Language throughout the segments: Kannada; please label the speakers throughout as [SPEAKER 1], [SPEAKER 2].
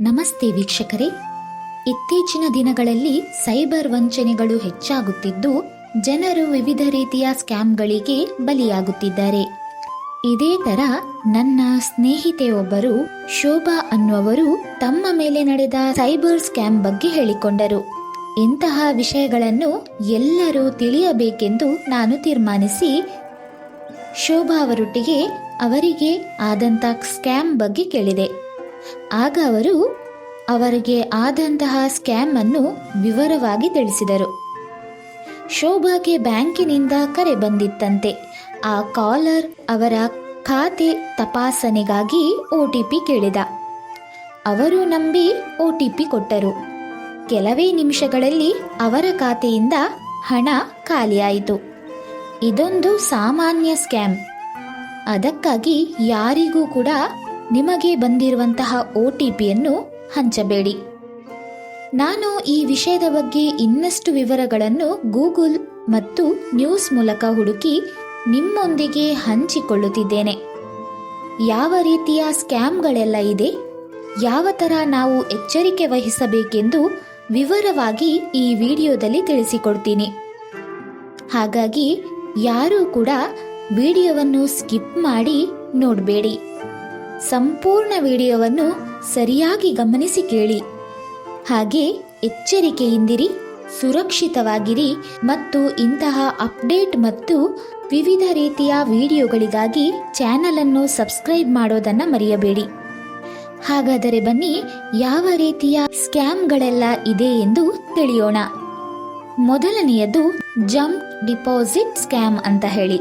[SPEAKER 1] ನಮಸ್ತೆ ವೀಕ್ಷಕರೇ. ಇತ್ತೀಚಿನ ದಿನಗಳಲ್ಲಿ ಸೈಬರ್ ವಂಚನೆಗಳು ಹೆಚ್ಚಾಗುತ್ತಿದ್ದು, ಜನರು ವಿವಿಧ ರೀತಿಯ ಸ್ಕ್ಯಾಮ್ಗಳಿಗೆ ಬಲಿಯಾಗುತ್ತಿದ್ದಾರೆ. ಇದೇ ತರ ನನ್ನ ಸ್ನೇಹಿತೆಯೊಬ್ಬರು ಶೋಭಾ ಅನ್ನುವರು ತಮ್ಮ ಮೇಲೆ ನಡೆದ ಸೈಬರ್ ಸ್ಕ್ಯಾಮ್ ಬಗ್ಗೆ ಹೇಳಿಕೊಂಡರು. ಇಂತಹ ವಿಷಯಗಳನ್ನು ಎಲ್ಲರೂ ತಿಳಿಯಬೇಕೆಂದು ನಾನು ತೀರ್ಮಾನಿಸಿ, ಶೋಭಾ ಅವರೊಟ್ಟಿಗೆ ಅವರಿಗೆ ಆದಂತ ಸ್ಕ್ಯಾಮ್ ಬಗ್ಗೆ ಕೇಳಿದೆ. ಆಗ ಅವರು ಅವರಿಗೆ ಆದಂತಹ ಸ್ಕ್ಯಾಮ್ ಅನ್ನು ವಿವರವಾಗಿ ತಿಳಿಸಿದರು. ಶೋಭಾಗೆ ಬ್ಯಾಂಕಿನಿಂದ ಕರೆ ಬಂದಿತ್ತಂತೆ. ಆ ಕಾಲರ್ ಅವರ ಖಾತೆ ತಪಾಸಣೆಗಾಗಿ ಒ ಟಿ ಪಿ ಕೇಳಿದ. ಅವರು ನಂಬಿ ಒ ಟಿ ಪಿ ಕೊಟ್ಟರು. ಕೆಲವೇ ನಿಮಿಷಗಳಲ್ಲಿ ಅವರ ಖಾತೆಯಿಂದ ಹಣ ಖಾಲಿಯಾಯಿತು. ಇದೊಂದು ಸಾಮಾನ್ಯ ಸ್ಕ್ಯಾಮ್. ಅದಕ್ಕಾಗಿ ಯಾರಿಗೂ ಕೂಡ ನಿಮಗೆ ಬಂದಿರುವಂತಹ ಒ ಟಿ ಪಿಯನ್ನು ಹಂಚಬೇಡಿ. ನಾನು ಈ ವಿಷಯದ ಬಗ್ಗೆ ಇನ್ನಷ್ಟು ವಿವರಗಳನ್ನು ಗೂಗಲ್ ಮತ್ತು ನ್ಯೂಸ್ ಮೂಲಕ ಹುಡುಕಿ ನಿಮ್ಮೊಂದಿಗೆ ಹಂಚಿಕೊಳ್ಳುತ್ತಿದ್ದೇನೆ. ಯಾವ ರೀತಿಯ ಸ್ಕ್ಯಾಮ್ಗಳೆಲ್ಲ ಇದೆ? ಯಾವ ಥರ ನಾವು ಎಚ್ಚರಿಕೆ ವಹಿಸಬೇಕೆಂದು ವಿವರವಾಗಿ ಈ ವಿಡಿಯೋದಲ್ಲಿ ತಿಳಿಸಿಕೊಡ್ತೀನಿ. ಹಾಗಾಗಿ ಯಾರೂ ಕೂಡ ವಿಡಿಯೋವನ್ನು ಸ್ಕಿಪ್ ಮಾಡಿ ನೋಡಬೇಡಿ. ಸಂಪೂರ್ಣ ವಿಡಿಯೋವನ್ನು ಸರಿಯಾಗಿ ಗಮನಿಸಿ ಕೇಳಿ. ಹಾಗೆ ಎಚ್ಚರಿಕೆಯಿಂದಿರಿ, ಸುರಕ್ಷಿತವಾಗಿರಿ ಮತ್ತು ಇಂತಹ ಅಪ್ಡೇಟ್ ಮತ್ತು ವಿವಿಧ ರೀತಿಯ ವಿಡಿಯೋಗಳಿಗಾಗಿ ಚಾನಲ್ ಅನ್ನು ಸಬ್ಸ್ಕ್ರೈಬ್ ಮಾಡೋದನ್ನ ಮರೆಯಬೇಡಿ. ಹಾಗಾದರೆ ಬನ್ನಿ, ಯಾವ ರೀತಿಯ ಸ್ಕ್ಯಾಮ್ಗಳೆಲ್ಲ ಇದೆ ಎಂದು ತಿಳಿಯೋಣ. ಮೊದಲನೆಯದು, ಜಂಪ್ ಡಿಪಾಸಿಟ್ ಸ್ಕ್ಯಾಮ್ ಅಂತ ಹೇಳಿ.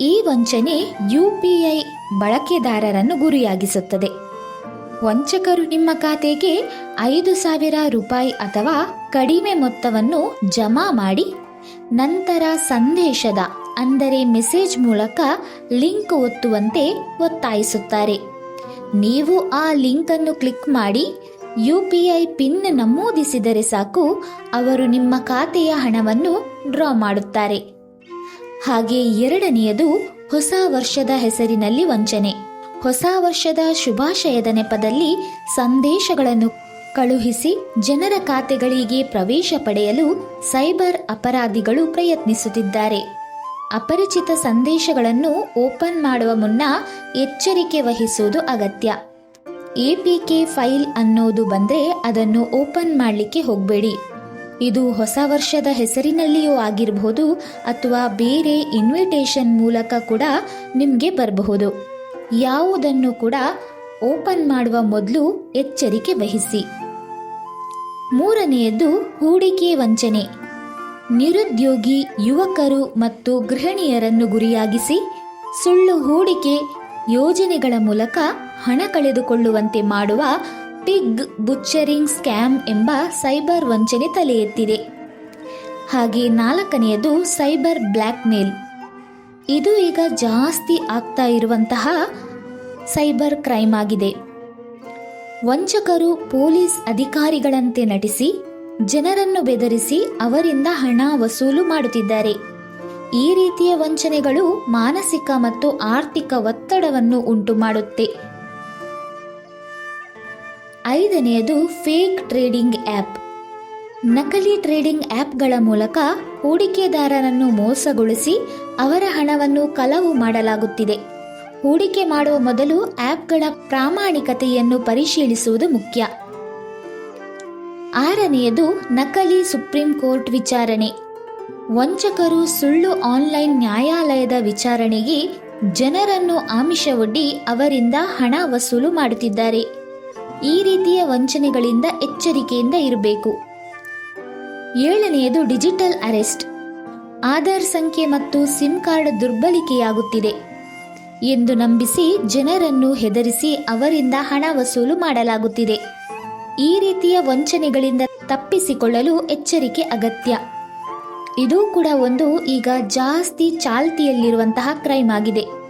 [SPEAKER 1] ಈ ವಂಚನೆ ಯುಪಿಐ ಬಳಕೆದಾರರನ್ನು ಗುರಿಯಾಗಿಸುತ್ತದೆ. ವಂಚಕರು ನಿಮ್ಮ ಖಾತೆಗೆ ಐದು ಸಾವಿರ ರೂಪಾಯಿ ಅಥವಾ ಕಡಿಮೆ ಮೊತ್ತವನ್ನು ಜಮಾ ಮಾಡಿ, ನಂತರ ಸಂದೇಶದ, ಅಂದರೆ ಮೆಸೇಜ್ ಮೂಲಕ ಲಿಂಕ್ ಒತ್ತುವಂತೆ ಒತ್ತಾಯಿಸುತ್ತಾರೆ. ನೀವು ಆ ಲಿಂಕ್ ಅನ್ನು ಕ್ಲಿಕ್ ಮಾಡಿ, ಯು ಪಿ ಐ ಪಿನ್ ನಮೂದಿಸಿದರೆ ಸಾಕು, ಅವರು ನಿಮ್ಮ ಖಾತೆಯ ಹಣವನ್ನು ಡ್ರಾ ಮಾಡುತ್ತಾರೆ. ಹಾಗೆ ಎರಡನೆಯದು ಹೊಸ ವರ್ಷದ ಹೆಸರಿನಲ್ಲಿ ವಂಚನೆ. ಹೊಸ ವರ್ಷದ ಶುಭಾಶಯದ ನೆಪದಲ್ಲಿ ಸಂದೇಶಗಳನ್ನು ಕಳುಹಿಸಿ ಜನರ ಖಾತೆಗಳಿಗೆ ಪ್ರವೇಶ ಪಡೆಯಲು ಸೈಬರ್ ಅಪರಾಧಿಗಳು ಪ್ರಯತ್ನಿಸುತ್ತಿದ್ದಾರೆ. ಅಪರಿಚಿತ ಸಂದೇಶಗಳನ್ನು ಓಪನ್ ಮಾಡುವ ಮುನ್ನ ಎಚ್ಚರಿಕೆ ವಹಿಸುವುದು ಅಗತ್ಯ. ಎಪಿಕೆ ಫೈಲ್ ಅನ್ನೋದು ಬಂದರೆ ಅದನ್ನು ಓಪನ್ ಮಾಡಲಿಕ್ಕೆ ಹೋಗಬೇಡಿ. ಇದು ಹೊಸ ವರ್ಷದ ಹೆಸರಿನಲ್ಲಿಯೂ ಆಗಿರಬಹುದು ಅಥವಾ ಬೇರೆ ಇನ್ವಿಟೇಷನ್ ಮೂಲಕ ಕೂಡ ನಿಮಗೆ ಬರಬಹುದು. ಯಾವುದನ್ನು ಕೂಡ ಓಪನ್ ಮಾಡುವ ಮೊದಲು ಎಚ್ಚರಿಕೆ ವಹಿಸಿ. ಮೂರನೆಯದು ಹೂಡಿಕೆ ವಂಚನೆ. ನಿರುದ್ಯೋಗಿ, ಯುವಕರು ಮತ್ತು ಗೃಹಿಣಿಯರನ್ನು ಗುರಿಯಾಗಿಸಿ ಸುಳ್ಳು ಹೂಡಿಕೆ ಯೋಜನೆಗಳ ಮೂಲಕ ಹಣ ಕಳೆದುಕೊಳ್ಳುವಂತೆ ಮಾಡುವ ಪಿಗ್ ಬುಚ್ಚರಿಂಗ್ ಸ್ಕ್ಯಾಮ್ ಎಂಬ ಸೈಬರ್ ವಂಚನೆ ತಲೆ ಎತ್ತಿದೆ ಹಾಗೆ ನಾಲ್ಕನೆಯದು ಸೈಬರ್ ಬ್ಲ್ಯಾಕ್ ಮೇಲ್ ಇದು ಈಗ ಜಾಸ್ತಿ ಆಗ್ತಾ ಇರುವಂತಹ ಸೈಬರ್ ಕ್ರೈಮ್ ಆಗಿದೆ. ವಂಚಕರು ಪೊಲೀಸ್ ಅಧಿಕಾರಿಗಳಂತೆ ನಟಿಸಿ, ಜನರನ್ನು ಬೆದರಿಸಿ ಅವರಿಂದ ಹಣ ವಸೂಲು ಮಾಡುತ್ತಿದ್ದಾರೆ. ಈ ರೀತಿಯ ವಂಚನೆಗಳು ಮಾನಸಿಕ ಮತ್ತು ಆರ್ಥಿಕ ಒತ್ತಡವನ್ನು ಉಂಟು ಮಾಡುತ್ತೆ ಐದನೆಯದು ಫೇಕ್ ಟ್ರೇಡಿಂಗ್ ಆ್ಯಪ್. ನಕಲಿ ಟ್ರೇಡಿಂಗ್ ಆ್ಯಪ್ಗಳ ಮೂಲಕ ಹೂಡಿಕೆದಾರರನ್ನು ಮೋಸಗೊಳಿಸಿ ಅವರ ಹಣವನ್ನು ಕಲವು ಮಾಡಲಾಗುತ್ತಿದೆ. ಹೂಡಿಕೆ ಮಾಡುವ ಮೊದಲು ಆ್ಯಪ್ಗಳ ಪ್ರಾಮಾಣಿಕತೆಯನ್ನು ಪರಿಶೀಲಿಸುವುದು ಮುಖ್ಯ. ಆರನೆಯದು ನಕಲಿ ಸುಪ್ರೀಂ ಕೋರ್ಟ್ ವಿಚಾರಣೆ. ವಂಚಕರು ಸುಳ್ಳು ಆನ್ಲೈನ್ ನ್ಯಾಯಾಲಯದ ವಿಚಾರಣೆಗೆ ಜನರನ್ನು ಆಮಿಷವೊಡ್ಡಿ ಅವರಿಂದ ಹಣ ವಸೂಲು ಮಾಡುತ್ತಿದ್ದಾರೆ. ಈ ರೀತಿಯ ವಂಚನೆಗಳಿಂದ ಎಚ್ಚರಿಕೆಯಿಂದ ಇರಬೇಕು. ಏಳನೆಯದು ಡಿಜಿಟಲ್ ಅರೆಸ್ಟ್. ಆಧಾರ್ ಸಂಖ್ಯೆ ಮತ್ತು ಸಿಮ್ ಕಾರ್ಡ್ ದುರ್ಬಳಕೆಯಾಗುತ್ತಿದೆ. ಎಂದು ನಂಬಿಸಿ ಜನರನ್ನು ಹೆದರಿಸಿ ಅವರಿಂದ ಹಣ ವಸೂಲು ಮಾಡಲಾಗುತ್ತಿದೆ. ಈ ರೀತಿಯ ವಂಚನೆಗಳಿಂದ ತಪ್ಪಿಸಿಕೊಳ್ಳಲು ಎಚ್ಚರಿಕೆ ಅಗತ್ಯ. ಇದು ಕೂಡ ಒಂದು ಈಗ ಜಾಸ್ತಿ ಚಾಲ್ತಿಯಲ್ಲಿರುವಂತಹ ಕ್ರೈಮ್ ಆಗಿದೆ.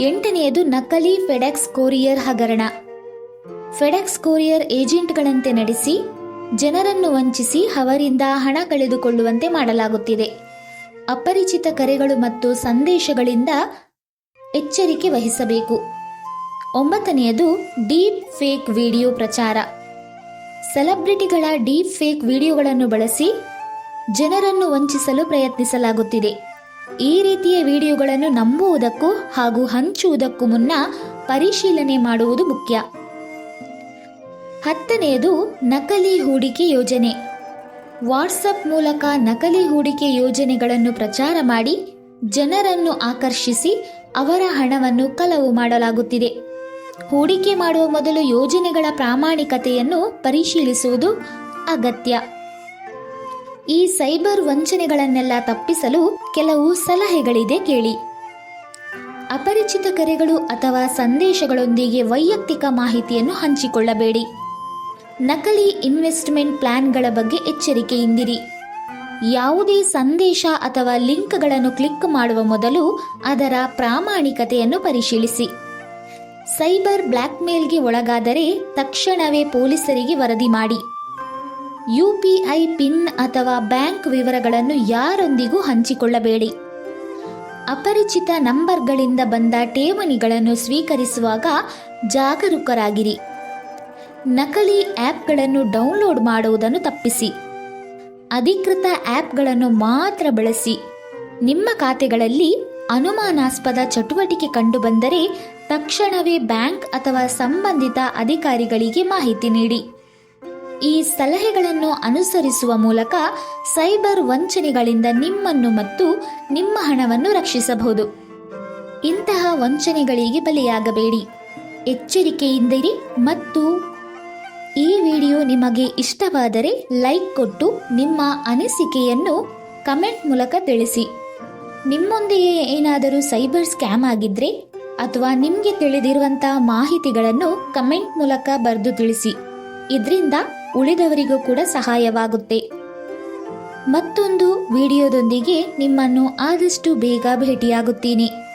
[SPEAKER 1] ಎಂಟನೆಯದು ನಕಲಿ ಫೆಡೆಕ್ಸ್ ಕೊರಿಯರ್ ಹಗರಣ. ಫೆಡೆಕ್ಸ್ ಕೊರಿಯರ್ ಏಜೆಂಟ್ಗಳಂತೆ ನಡೆಸಿ ಜನರನ್ನು ವಂಚಿಸಿ ಅವರಿಂದ ಹಣ ಕಳೆದುಕೊಳ್ಳುವಂತೆ ಮಾಡಲಾಗುತ್ತಿದೆ. ಅಪರಿಚಿತ ಕರೆಗಳು ಮತ್ತು ಸಂದೇಶಗಳಿಂದ ಎಚ್ಚರಿಕೆ ವಹಿಸಬೇಕು. ಒಂಬತ್ತನೆಯದು ಡೀಪ್ ಫೇಕ್ ವಿಡಿಯೋ ಪ್ರಚಾರ. ಸೆಲೆಬ್ರಿಟಿಗಳ ಡೀಪ್ ಫೇಕ್ ವಿಡಿಯೋಗಳನ್ನು ಬಳಸಿ ಜನರನ್ನು ವಂಚಿಸಲು ಪ್ರಯತ್ನಿಸಲಾಗುತ್ತಿದೆ. ಈ ರೀತಿಯ ವಿಡಿಯೋಗಳನ್ನು ನಂಬುವುದಕ್ಕೂ ಹಾಗೂ ಹಂಚುವುದಕ್ಕೂ ಮುನ್ನ ಪರಿಶೀಲನೆ ಮಾಡುವುದು ಮುಖ್ಯ. ಹತ್ತನೆಯದು ನಕಲಿ ಹೂಡಿಕೆ ಯೋಜನೆ. ವಾಟ್ಸಪ್ ಮೂಲಕ ನಕಲಿ ಹೂಡಿಕೆ ಯೋಜನೆಗಳನ್ನು ಪ್ರಚಾರ ಮಾಡಿ ಜನರನ್ನು ಆಕರ್ಷಿಸಿ ಅವರ ಹಣವನ್ನು ಕಲವು ಮಾಡಲಾಗುತ್ತಿದೆ. ಹೂಡಿಕೆ ಮಾಡುವ ಮೊದಲು ಯೋಜನೆಗಳ ಪ್ರಾಮಾಣಿಕತೆಯನ್ನು ಪರಿಶೀಲಿಸುವುದು ಅಗತ್ಯ. ಈ ಸೈಬರ್ ವಂಚನೆಗಳನ್ನೆಲ್ಲ ತಪ್ಪಿಸಲು ಕೆಲವು ಸಲಹೆಗಳಿದೆ ಕೇಳಿ. ಅಪರಿಚಿತ ಕರೆಗಳು ಅಥವಾ ಸಂದೇಶಗಳೊಂದಿಗೆ ವೈಯಕ್ತಿಕ ಮಾಹಿತಿಯನ್ನು ಹಂಚಿಕೊಳ್ಳಬೇಡಿ. ನಕಲಿ ಇನ್ವೆಸ್ಟ್ಮೆಂಟ್ ಪ್ಲಾನ್ಗಳ ಬಗ್ಗೆ ಎಚ್ಚರಿಕೆಯಿಂದಿರಿ ಯಾವುದೇ ಸಂದೇಶ ಅಥವಾ ಲಿಂಕ್ಗಳನ್ನು ಕ್ಲಿಕ್ ಮಾಡುವ ಮೊದಲು ಅದರ ಪ್ರಾಮಾಣಿಕತೆಯನ್ನು ಪರಿಶೀಲಿಸಿ. ಸೈಬರ್ ಬ್ಲ್ಯಾಕ್ಮೇಲ್ಗೆ ಒಳಗಾದರೆ ತಕ್ಷಣವೇ ಪೊಲೀಸರಿಗೆ ವರದಿ ಮಾಡಿ. ಯುಪಿಐ ಪಿನ್ ಅಥವಾ ಬ್ಯಾಂಕ್ ವಿವರಗಳನ್ನು ಯಾರೊಂದಿಗೂ ಹಂಚಿಕೊಳ್ಳಬೇಡಿ. ಅಪರಿಚಿತ ನಂಬರ್ಗಳಿಂದ ಬಂದ ಠೇವಣಿಗಳನ್ನು ಸ್ವೀಕರಿಸುವಾಗ ಜಾಗರೂಕರಾಗಿರಿ. ನಕಲಿ ಆ್ಯಪ್ಗಳನ್ನು ಡೌನ್ಲೋಡ್ ಮಾಡುವುದನ್ನು ತಪ್ಪಿಸಿ. ಅಧಿಕೃತ ಆ್ಯಪ್ಗಳನ್ನು ಮಾತ್ರ ಬಳಸಿ. ನಿಮ್ಮ ಖಾತೆಗಳಲ್ಲಿ ಅನುಮಾನಾಸ್ಪದ ಚಟುವಟಿಕೆ ಕಂಡುಬಂದರೆ ತಕ್ಷಣವೇ ಬ್ಯಾಂಕ್ ಅಥವಾ ಸಂಬಂಧಿತ ಅಧಿಕಾರಿಗಳಿಗೆ ಮಾಹಿತಿ ನೀಡಿ. ಈ ಸಲಹೆಗಳನ್ನು ಅನುಸರಿಸುವ ಮೂಲಕ ಸೈಬರ್ ವಂಚನೆಗಳಿಂದ ನಿಮ್ಮನ್ನು ಮತ್ತು ನಿಮ್ಮ ಹಣವನ್ನು ರಕ್ಷಿಸಬಹುದು. ಇಂತಹ ವಂಚನೆಗಳಿಗೆ ಬಲಿಯಾಗಬೇಡಿ. ಎಚ್ಚರಿಕೆಯಿಂದಿರಿ ಮತ್ತು ಈ ವಿಡಿಯೋ ನಿಮಗೆ ಇಷ್ಟವಾದರೆ ಲೈಕ್ ಕೊಟ್ಟು ನಿಮ್ಮ ಅನಿಸಿಕೆಯನ್ನು ಕಮೆಂಟ್ ಮೂಲಕ ತಿಳಿಸಿ. ನಿಮ್ಮೊಂದಿಗೆ ಏನಾದರೂ ಸೈಬರ್ ಸ್ಕ್ಯಾಮ್ ಆಗಿದ್ರೆ ಅಥವಾ ನಿಮಗೆ ತಿಳಿದಿರುವಂತಹ ಮಾಹಿತಿಗಳನ್ನು ಕಮೆಂಟ್ ಮೂಲಕ ಬರೆದು ತಿಳಿಸಿ. ಇದರಿಂದ ಉಳಿದವರಿಗೂ ಕೂಡ ಸಹಾಯವಾಗುತ್ತೆ. ಮತ್ತೊಂದು ವಿಡಿಯೋದೊಂದಿಗೆ ನಿಮ್ಮನ್ನು ಆದಷ್ಟು ಬೇಗ ಭೇಟಿಯಾಗುತ್ತೀನಿ.